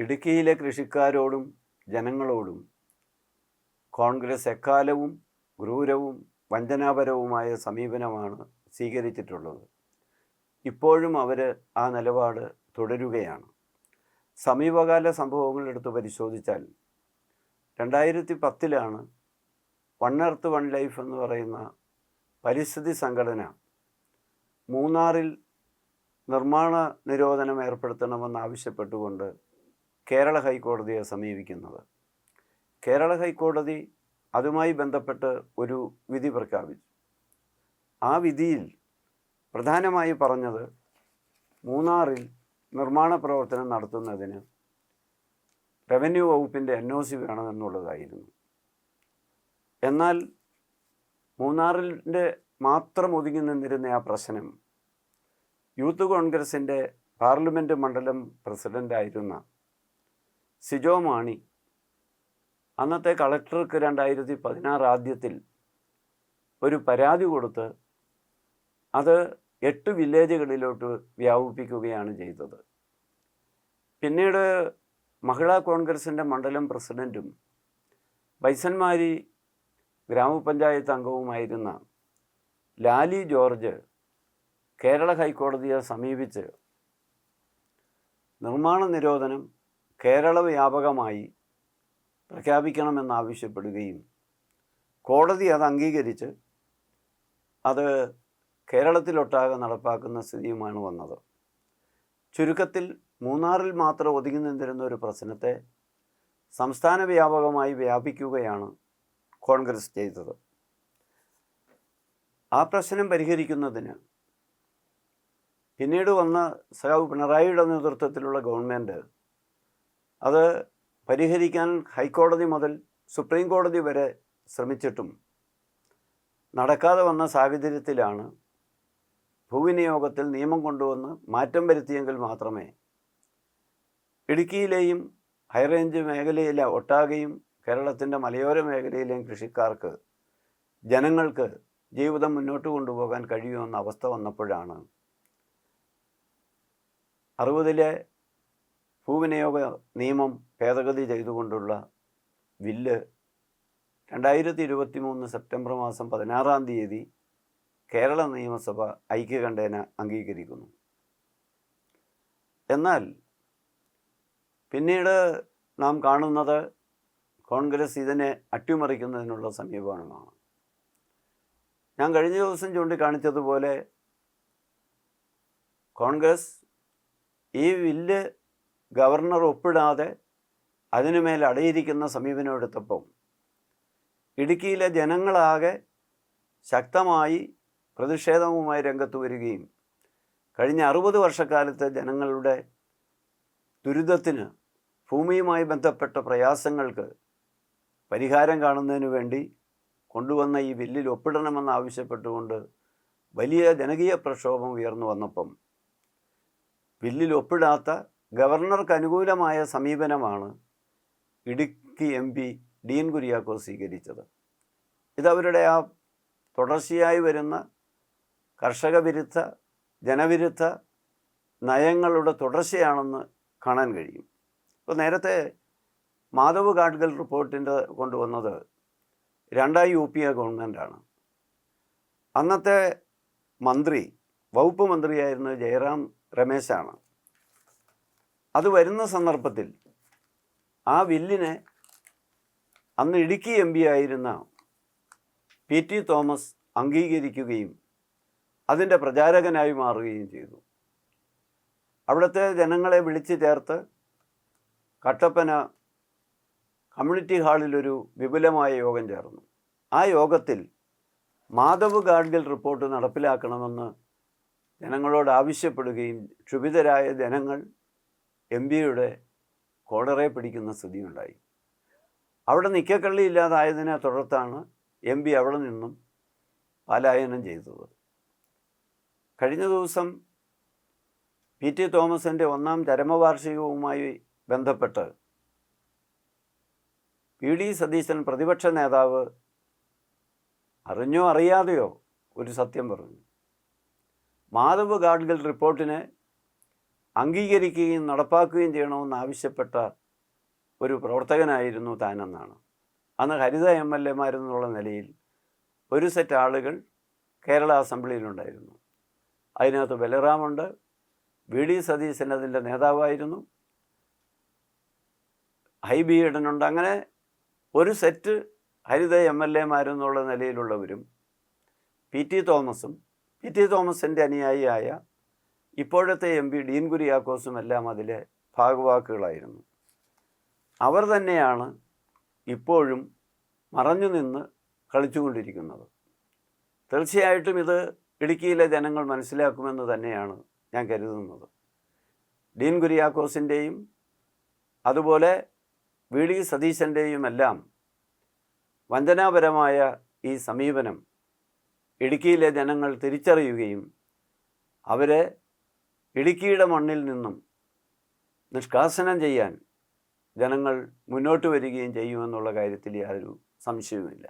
ഇടുക്കിയിലെ കൃഷിക്കാരോടും ജനങ്ങളോടും കോൺഗ്രസ് എക്കാലവും ക്രൂരവും വഞ്ചനാപരവുമായ സമീപനമാണ് സ്വീകരിച്ചിട്ടുള്ളത്. ഇപ്പോഴും അവർ ആ നിലപാട് തുടരുകയാണ്. സമീപകാല സംഭവങ്ങൾ എടുത്ത് പരിശോധിച്ചാൽ രണ്ടായിരത്തി പത്തിലാണ് വൺ എർത്ത് വൺ ലൈഫ് എന്ന് പറയുന്ന പരിസ്ഥിതി സംഘടന മൂന്നാറിൽ നിർമ്മാണ നിരോധനം ഏർപ്പെടുത്തണമെന്ന് ആവശ്യപ്പെട്ടുകൊണ്ട് കേരള ഹൈക്കോടതിയെ സമീപിക്കുന്നത്. കേരള ഹൈക്കോടതി അതുമായി ബന്ധപ്പെട്ട് ഒരു വിധി പ്രഖ്യാപിച്ചു. ആ വിധിയിൽ പ്രധാനമായി പറഞ്ഞത് മൂന്നാറിൽ നിർമ്മാണ പ്രവർത്തനം നടത്തുന്നതിന് റവന്യൂ വകുപ്പിന്റെ എൻ ഒ സി വേണമെന്നുള്ളതായിരുന്നു. എന്നാൽ മൂന്നാറിന്റെ മാത്രം ഒതുങ്ങി നിന്നിരുന്ന ആ പ്രശ്നം യൂത്ത് കോൺഗ്രസിന്റെ പാർലമെന്റ് മണ്ഡലം പ്രസിഡന്റായിരുന്ന സിജോ മാണി. അന്നത്തെ കളക്ടർക്ക് രണ്ടായിരത്തി പതിനാറ് ആദ്യത്തിൽ ഒരു പരാതി കൊടുത്ത് അത് എട്ട് വില്ലേജുകളിലോട്ട് വ്യാപിപ്പിക്കുകയാണ് ചെയ്തത്. പിന്നീട് മഹിളാ കോൺഗ്രസിന്റെ മണ്ഡലം പ്രസിഡന്റും ബൈസന്മാരി ഗ്രാമപഞ്ചായത്ത് അംഗവുമായിരുന്ന ലാലി ജോർജ് കേരള ഹൈക്കോടതിയെ സമീപിച്ച് നിർമ്മാണ നിരോധനം കേരള വ്യാപകമായി പ്രഖ്യാപിക്കണമെന്നാവശ്യപ്പെടുകയും കോടതി അത് അംഗീകരിച്ച് അത് കേരളത്തിലൊട്ടാകെ നടപ്പാക്കുന്ന സ്ഥിതിയുമാണ് വന്നത്. ചുരുക്കത്തിൽ മൂന്നാറിൽ മാത്രം ഒതുങ്ങി നിന്നിരുന്ന ഒരു പ്രശ്നത്തെ സംസ്ഥാന വ്യാപകമായി വ്യാപിക്കുകയാണ് കോൺഗ്രസ് ചെയ്തത്. ആ പ്രശ്നം പരിഹരിക്കുന്നതിന് പിന്നീട് വന്ന സഖാവ് പിണറായിയുടെ നേതൃത്വത്തിലുള്ള ഗവൺമെന്റ് അത് പരിഹരിക്കാൻ ഹൈക്കോടതി മുതൽ സുപ്രീം കോടതി വരെ ശ്രമിച്ചിട്ടും നടക്കാതെ വന്ന സാഹചര്യത്തിലാണ് ഭൂവിനിയോഗത്തിൽ നിയമം കൊണ്ടുവന്ന് മാറ്റം വരുത്തിയെങ്കിൽ മാത്രമേ ഇടുക്കിയിലെയും ഹൈറേഞ്ച് മേഖലയിലെ ഒട്ടാകെയും കേരളത്തിന്റെ മലയോര മേഖലയിലെയും കൃഷിക്കാർക്ക് ജനങ്ങൾക്ക് ജീവിതം മുന്നോട്ട് കൊണ്ടുപോകാൻ കഴിയുമെന്ന അവസ്ഥ വന്നപ്പോഴാണ് അറുപതിലെ ഭൂവിനിയോഗ നിയമം ഭേദഗതി ചെയ്തുകൊണ്ടുള്ള ബില്ല് രണ്ടായിരത്തി ഇരുപത്തി മൂന്ന് സെപ്റ്റംബർ മാസം പതിനാറാം തീയതി കേരള നിയമസഭ ഐക്യകണ്ഠേന അംഗീകരിക്കുന്നു. എന്നാൽ പിന്നീട് നാം കാണുന്നത് കോൺഗ്രസ് ഇതിനെ അട്ടിമറിക്കുന്നതിനുള്ള സമീപനമാണ്. ഞാൻ കഴിഞ്ഞ ദിവസം ചൂണ്ടിക്കാണിച്ചതുപോലെ കോൺഗ്രസ് ഈ ബില്ല് ഗവർണർ ഒപ്പിടാതെ അതിനുമേൽ അടയിരിക്കുന്ന സമീപനം എടുത്തപ്പം ഇടുക്കിയിലെ ജനങ്ങളാകെ ശക്തമായി പ്രതിഷേധവുമായി രംഗത്ത് വരികയും കഴിഞ്ഞ അറുപത് വർഷക്കാലത്തെ ജനങ്ങളുടെ ദുരിതത്തിന് ഭൂമിയുമായി ബന്ധപ്പെട്ട പ്രയാസങ്ങൾക്ക് പരിഹാരം കാണുന്നതിന് വേണ്ടി കൊണ്ടുവന്ന ഈ ബില്ലിൽ ഒപ്പിടണമെന്ന് ആവശ്യപ്പെട്ടുകൊണ്ട് വലിയ ജനകീയ പ്രക്ഷോഭം ഉയർന്നു വന്നപ്പം ബില്ലിൽ ഒപ്പിടാത്ത ഗവർണർക്ക് അനുകൂലമായ സമീപനമാണ് ഇടുക്കി എം പി ഡീൻ കുര്യാക്കോ സ്വീകരിച്ചത്. ഇതവരുടെ ആ തുടർച്ചയായി വരുന്ന കർഷക വിരുദ്ധ ജനവിരുദ്ധ നയങ്ങളുടെ തുടർച്ചയാണെന്ന് കാണാൻ കഴിയും. ഇപ്പോൾ നേരത്തെ മാധവ് ഗാഡ്ഗൽ റിപ്പോർട്ടിന്റെ കൊണ്ടുവന്നത് രണ്ടായി യു പി എ ഗവൺമെന്റാണ്. അന്നത്തെ മന്ത്രി വകുപ്പ് മന്ത്രിയായിരുന്നത് ജയറാം രമേശാണ്. അത് വരുന്ന സന്ദർഭത്തിൽ ആ ബില്ലിനെ അന്ന് ഇടുക്കി എം പി ആയിരുന്ന പി ടി തോമസ് അംഗീകരിക്കുകയും അതിന്റെ പ്രചാരകനായി മാറുകയും ചെയ്തു. അവിടുത്തെ ജനങ്ങളെ വിളിച്ചു ചേർത്ത് കട്ടപ്പന കമ്മ്യൂണിറ്റി ഹാളിലൊരു വിപുലമായ യോഗം ചേർന്നു. ആ യോഗത്തിൽ മാധവ് ഗാഡ്ഗിൽ റിപ്പോർട്ട് നടപ്പിലാക്കണമെന്ന് ജനങ്ങളോട് ആവശ്യപ്പെടുകയും ക്ഷുഭിതരായ ജനങ്ങൾ എം പിയുടെ കോളറെ പിടിക്കുന്ന സ്ഥിതിയുണ്ടായി. അവിടെ നിക്കക്കള്ളി ഇല്ലാതായതിനെ തുടർത്താണ് എം പി അവിടെ നിന്നും പലായനം ചെയ്തത്. കഴിഞ്ഞ ദിവസം പി ടി തോമസിന്റെ ഒന്നാം ചരമവാർഷികവുമായി ബന്ധപ്പെട്ട് പി ഡി സതീശൻ പ്രതിപക്ഷ നേതാവ് അറിഞ്ഞോ അറിയാതെയോ ഒരു സത്യം പറഞ്ഞു. മാധവ് ഗാഡ്ഗിൽ റിപ്പോർട്ടിനെ അംഗീകരിക്കുകയും നടപ്പാക്കുകയും ചെയ്യണമെന്ന് ആവശ്യപ്പെട്ട ഒരു പ്രവർത്തകനായിരുന്നു താനെന്നാണ്. അന്ന് ഹരിത എം എൽ എമാരെന്നുള്ള നിലയിൽ ഒരു സെറ്റ് ആളുകൾ കേരള അസംബ്ലിയിലുണ്ടായിരുന്നു. അതിനകത്ത് ബലറാമുണ്ട് വി ഡി സതീശൻ അതിന്റെ നേതാവായിരുന്നു ഹൈബി ഈഡനുണ്ട് അങ്ങനെ ഒരു സെറ്റ് ഹരിത എം എൽ എമാരെന്നുള്ള നിലയിലുള്ളവരും P T Thomas P T തോമസിന്റെ അനുയായിയായ ഇപ്പോഴത്തെ എം പി ഡീൻ കുര്യാക്കോസും എല്ലാം അതിലെ ഭാഗവാക്കുകളായിരുന്നു. അവർ തന്നെയാണ് ഇപ്പോഴും മറഞ്ഞു നിന്ന് കളിച്ചുകൊണ്ടിരിക്കുന്നത്. തീർച്ചയായിട്ടും ഇത് ഇടുക്കിയിലെ ജനങ്ങൾ മനസ്സിലാക്കുമെന്ന് തന്നെയാണ് ഞാൻ കരുതുന്നത്. ഡീൻ കുര്യാക്കോസിന്റെയും അതുപോലെ വി ഡി സതീശന്റെയും എല്ലാം വഞ്ചനാപരമായ ഈ സമീപനം ഇടുക്കിയിലെ ജനങ്ങൾ തിരിച്ചറിയുകയും അവരെ ഇടുക്കിയുടെ മണ്ണിൽ നിന്നും നിഷ്കാസനം ചെയ്യാൻ ജനങ്ങൾ മുന്നോട്ട് വരികയും ചെയ്യുമെന്നുള്ള കാര്യത്തിൽ യാതൊരു സംശയവുമില്ല.